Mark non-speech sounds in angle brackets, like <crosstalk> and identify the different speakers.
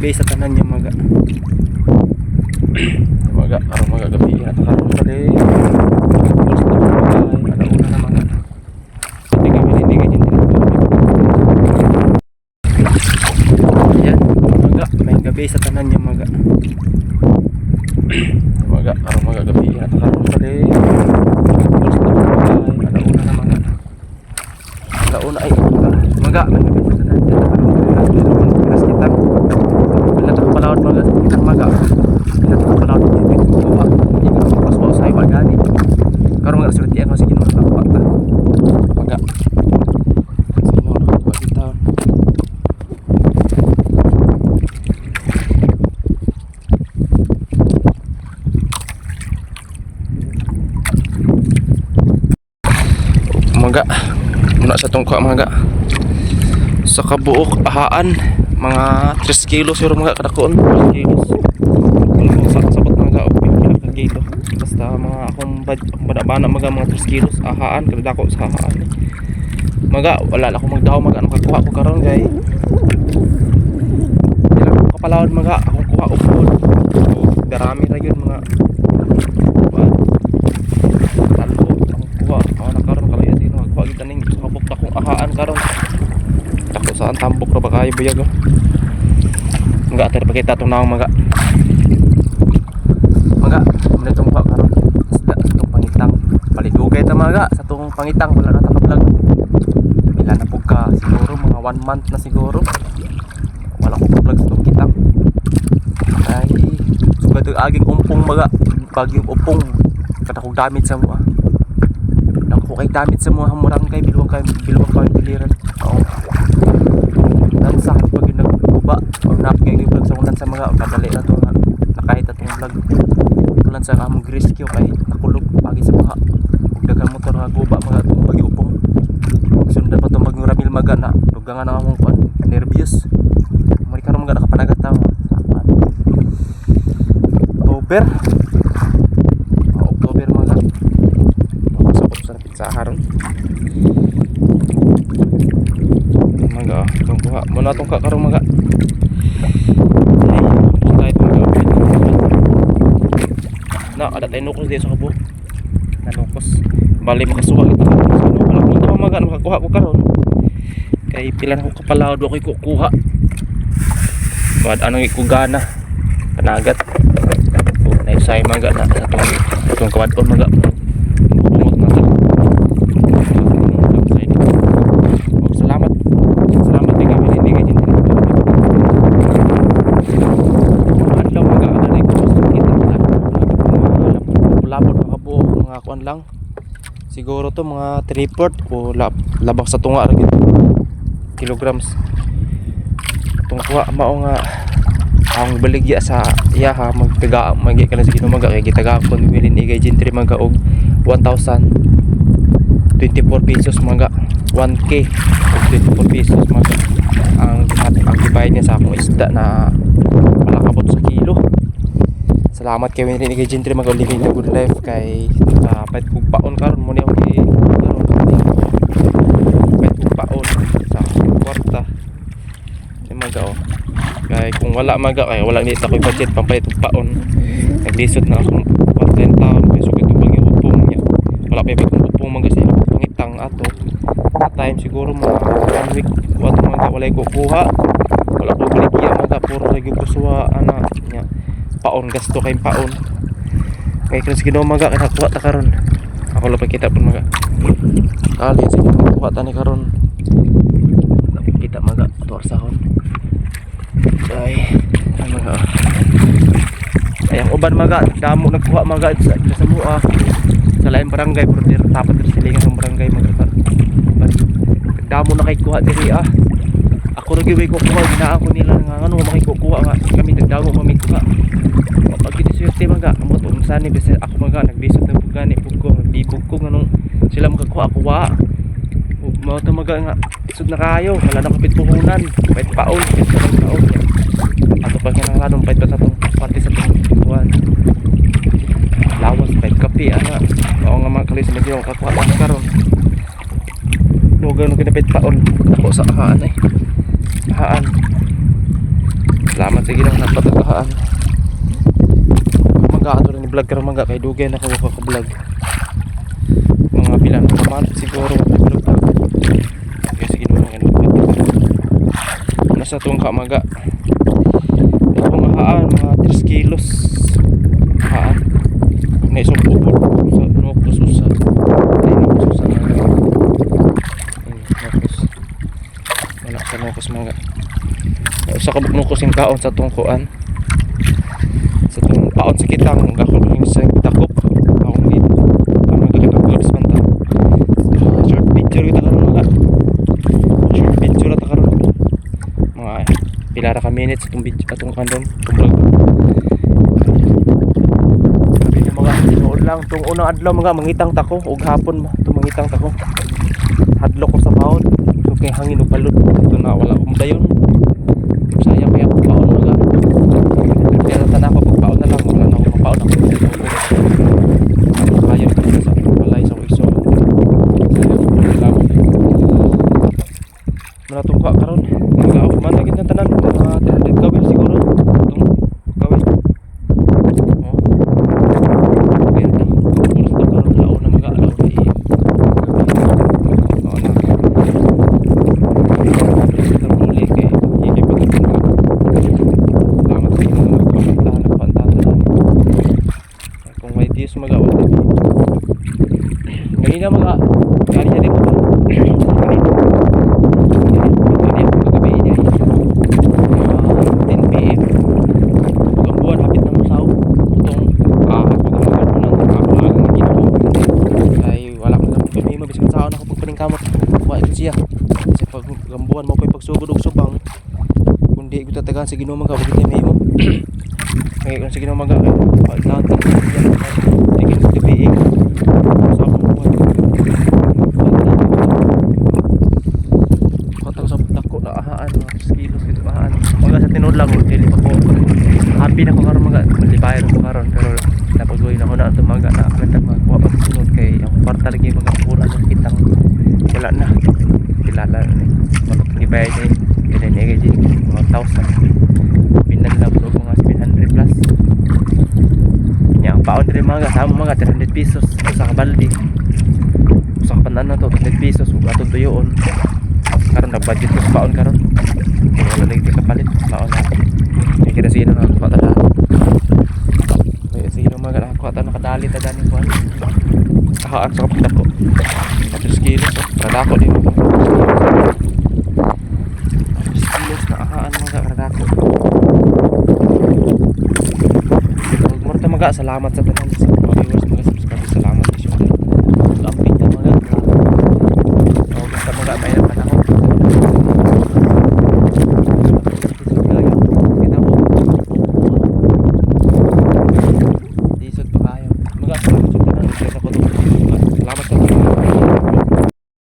Speaker 1: Base sa tanan niya maga. <clears throat> maga, aron maga gabi ya. Karon pa may gabi sa tanan niya maga. <clears throat> maga, aron maga gabi ya. Karon pa de. Oras na maga, alauna na maga. Alauna ay maga, may gabi sa tanan niya. Pinas kita. Bila tak palawat maga kita maga. Bila tak palawat kita kuha. Ini pas bawa saya bagani. Karo maga sudah tiang masih gini maga kuha ta. Maga. Sino na kuha kita. Maga. Muna sa tong kuha maga sa kabuok ahaan mga 3 kilos siguro mga kadakon 3 kilos kung sa sabot mga og pila ka kilo basta mga akong bad bana mga mga 3 kilos. Ahaan kada dako sa ahaan. Maga wala na akong magdaw maga ano kakuha ko karon kay dila ko kapalawon maga. Akong kuha og food. Darami ra yun mga talo akong kuha. Ako na karon kalaya ning kabuk akong ahaan karon. Tako saan tambok ra ba kayo buyag oh. Mga atar pakita itong naong Mga Muna itong Isda sa itong pangitang. Paligugay ta mga sa itong pangitang Wala na nakablog Ilan na po ka Siguro mga 1 month na siguro. Wala ko vlog sa itong kitang. Ay Sugad yung aging umpong mga Bagyong umpong. Katakong damit sa mga Naku kay damit sa mga hamurang kay Biluwang kay Biluwang kay biliran. Oo. Dan sa akin pag yung nagbuba o napagay vlog sa unan sa mga kadali na to nga nakahit atong vlog kulan sa kamong rescue kay nakulog pagi sa baha. Ug daghang motor nga guba mga itong bagi upong sundan pa itong bagong ramil maga na. Dugangan na among kuan nervyos. Mali karon mga nakapanagat ta October. Ah, October mga ako sa sa pizza haron. Maga itong kuha muna itong kakarong maga ay kahit maga na ada tayo nukos dito sa kabo nanukos bali makasuha kita. Sino wala kung ito maga makakuha ko karon kay pila na ko kapalawad ako kukuha bad anong ikugana panagat oh, na isay maga na sa itong itong kawadon maga kumot maga Oh, salamat salamat din kami hindi ganyan adlaw mga anay ko sa kita labot mga kabuo mga kuan lang siguro to mga 3 port o lab, labak sa tunga ra gid kilograms. Itong kuha mao nga ang baligya sa iyaha magtaga magi ka na sa ginumaga kay gitaga kon wilin igay gentry maga og 1000 24 pesos mga 1k og 24 pesos mga ang at ang gibayad niya sa akong isda na malakabot sa kilo. Salamat kay Winrin kay Gentry mag living the good life kay pait kog paon karon mo ni ako gi karon pait kog paon sa kwarta. Si maga oh. Kay kung wala maga kay wala nita koy budget pampalit og paon naglisod na akong 10 taon kay kitong bagyo upong niya. Wala pa kung upong mga sa pangitang ato. At time siguro mga one week wato mga walay ko kuha wala ko baligya mga puro lagi ko suwa ana nya paon gasto kay paon kay kung sige mga kay nakuha ta karon ako lang kita pun mga kali sige nakuha ta ni karon kita mga tuwar sahon ay ay mga ay ang uban mga damo nagkuha mga sa, sa mua sa lain barangay pero dir tapat dir silingan ng barangay mga ka damo na kay kuha diri ah. Ako ra gyud ko kuha ginaan ko nila nga ano makay kuha nga kami nagdamo mami kuha swerte mga amo to unsa ni bisa ako mga nagbisod na pug gani pug ko nagbibog ko nganong sila makakuha wa. Ug mao to mga nga isod na kayo wala na kapit puhunan pait paon pait paon. Ato pa kaya nga anong pait pa sa tong parte sa tong kuhan lawas pait kape ana oo nga mga kalis medyo kakuha ako karon. Lugar nung kinapit paon. Ako sa haan eh. Haan Salamat sa ginang napatagahan. Vlog karon mga kay dugay na ko ka vlog. Mga bilang kamar siguro vlog. Kaya sige mo mga Nasa tong kamaga. Ito mga haan, mga 3 kilos. Haan. May isang pupot sa nukos usa. Ay nukos usa mga. Nukos. Wala sa nukos mga. Usa ka nukos yung kaon sa tungkuan. Tong paon sa kitang gakon yung sa takop. Akong gid. Ano gagawin ang goods man ta. Ah, Short picture kita karon mga. Short picture ta karon. Mga pila ra ka minutes itong video atong kandom. Itong vlog. Pili mga tinuod lang tung unang adlaw mga mangitang tako ug hapon ma tung mangitang tako. Hadlo ko sa paon. So kay hangin ug balod. Ito na wala akong dayon. Sayang kaya akong paon mga. Kaya na ako pag paon na lang wala na akong paon ako. Kaya ko sa balay sa iso. Sayang Manatungka karon. Mga ako man lagi tanan mga 300 kawil siguro. Tung kawil. Oh. Okay na. Siguro sa karon lao na mga alaw na iya. Oo na. Sa uli kay ikay pagkapunta. Salamat sa inyo mga kapantahan na kapantahan. Kung may Diyos mag-awal kami. Ngayon na mga Kaya niya dito ba? Kaya niya pagkagabi niya. Mga 10 p.m. Pag ang buwan hapit na musaw. Itong ah, pag ang buwan mo nang nakakulagan ng ginoo. Ay wala ko naman kami mabisang saan ako pagpaningkamot. Kuha ito siya. Kasi pag ang buwan mo pa'y pagsugod og subang. Kundi ko tatagaan sa ginoo mga bakit may mo. Kaya kung sa ginoo mga pagtahan ta. Hindi ka gabi. Sa akong buwan. Kataw sa dako na ahaan mga 3 kilos dito ahaan. Mga sa tinod lang dili pa ko. Happy na ko karon mga malibayan ko karon pero napagluoy na ko na ito mga na kanta magkuha pa sa sunod kay ang kwarta lagi mga pura ng kitang wala na. Kilala na 1,000. Pinan lang mga 700 plus. Yang paon din mga kasama mga 300 pesos. Sa kabaldi. Sa kapanan na to 300 pesos. Ug ato tuyoon. Karon nag-budget ko paon karon. Wala lagi kapalit paon na. Kaya kira sino na kuha tala kaya sino mga kuha tala nakadali ta dani kuha. Kahaan sa kapitak ko 3 kilos oh. Radako di mo 3 kilos na ahaan mga radako huwag mo rin mga